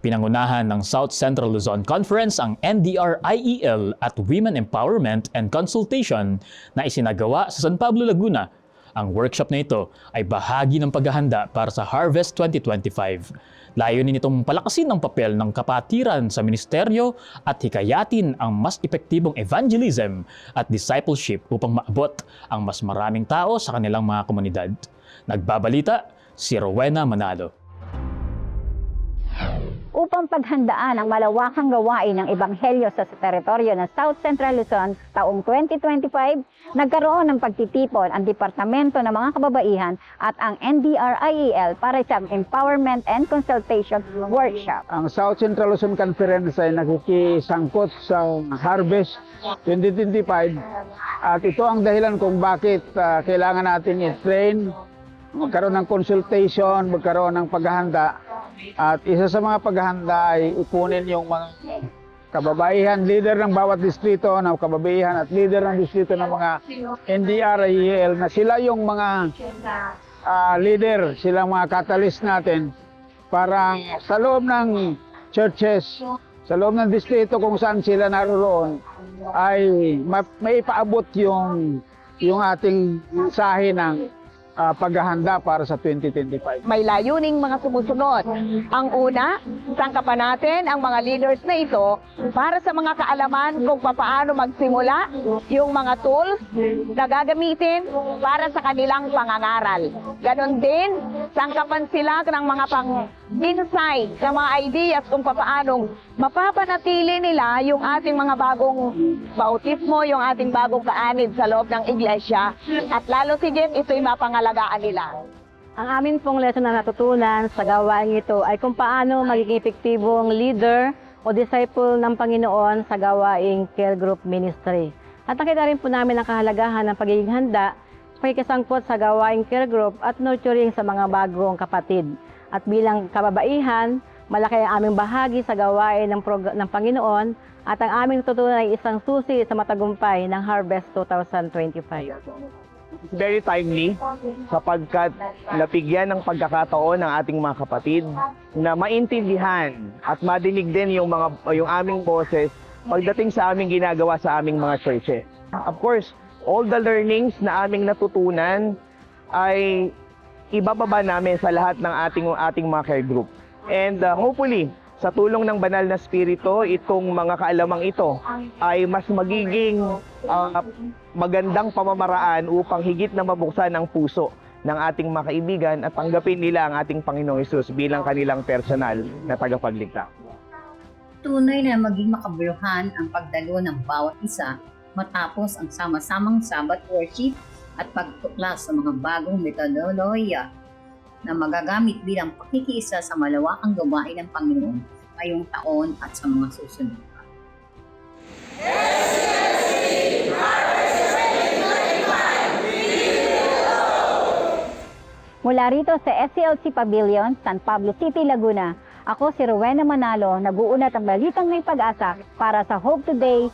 Pinangunahan ng South Central Luzon Conference ang NDR-IEL at Women Empowerment and Consultation na isinagawa sa San Pablo, Laguna. Ang workshop na ito ay bahagi ng paghahanda para sa Harvest 2025. Layunin nitong palakasin ang papel ng kapatiran sa ministeryo at hikayatin ang mas epektibong evangelism at discipleship upang maabot ang mas maraming tao sa kanilang mga komunidad. Nagbabalita si Rowena Manalo. Upang paghandaan ang malawakang gawain ng Ebanghelyo sa teritoryo ng South Central Luzon taong 2025, nagkaroon ng pagtitipon ang Departamento ng mga Kababaihan at ang NDRIEL para sa Empowerment and Consultation Workshop. Ang South Central Luzon Conference ay nakikisangkot sa Harvest 2025 at ito ang dahilan kung bakit ah, kailangan natin i-train, magkaroon ng consultation, magkaroon ng paghahanda at isa sa mga paghahanda ay ipunin yung mga kababaihan, leader ng bawat distrito ng kababaihan at leader ng distrito ng mga NDRIEL na sila yung mga ah, leader, sila mga catalyst natin para sa loob ng churches, sa loob ng distrito kung saan sila naroon, ay ma- may paabot yung, yung ating mensahe ng ah, paghahanda para sa 2025. may layuning mga sumusunod. Ang una, sangkapan natin ang mga leaders na ito para sa mga kaalaman kung paano magsimula, yung mga tools na gagamitin para sa kanilang pangangaral. Ganon din, sangkapan sila ng mga pang insight, ng mga ideas kung paano mapapanatili nila yung ating mga bagong bautismo, yung ating bagong kaanib sa loob ng iglesia. At lalo sigit, ito'y mapangalagaan nila. Ang amin pong lesson na natutunan sa gawain ito ay kung paano magiging epektibong leader o disciple ng Panginoon sa gawaing care group ministry. At nakita rin po namin ang kahalagahan ng pagiging handa, pakikisangkot sa gawaing care group at nurturing sa mga bagong kapatid. At bilang kababaihan, malaki ang aming bahagi sa gawain ng, ng Panginoon at ang aming tutunan ay isang susi sa matagumpay ng Harvest 2025. very timely sapagkat napigyan ng pagkakataon ng ating mga kapatid na maintindihan at madinig din yung mga yung aming boses pagdating sa aming ginagawa sa aming mga churches. Of course, all the learnings na aming natutunan ay ibababa namin sa lahat ng ating ating mga care group. And uh, hopefully, sa tulong ng banal na spirito, itong mga kaalamang ito ay mas magiging uh, magandang pamamaraan upang higit na mabuksan ang puso ng ating mga kaibigan at tanggapin nila ang ating Panginoong Hesus bilang kanilang personal na tagapagligtas. tunay na maging makabuluhan ang pagdalo ng bawat isa matapos ang sama-samang Sabbath worship at pagtuklas sa mga bagong metodolohiya na magagamit bilang pakikiisa sa malawakang gawain ng Panginoon ngayong taon at sa mga susunod. pa. Mula rito sa SCLC Pavilion, San Pablo City, Laguna, ako si Rowena Manalo, nag-uunat ang balitang may pag-asa para sa Hope Today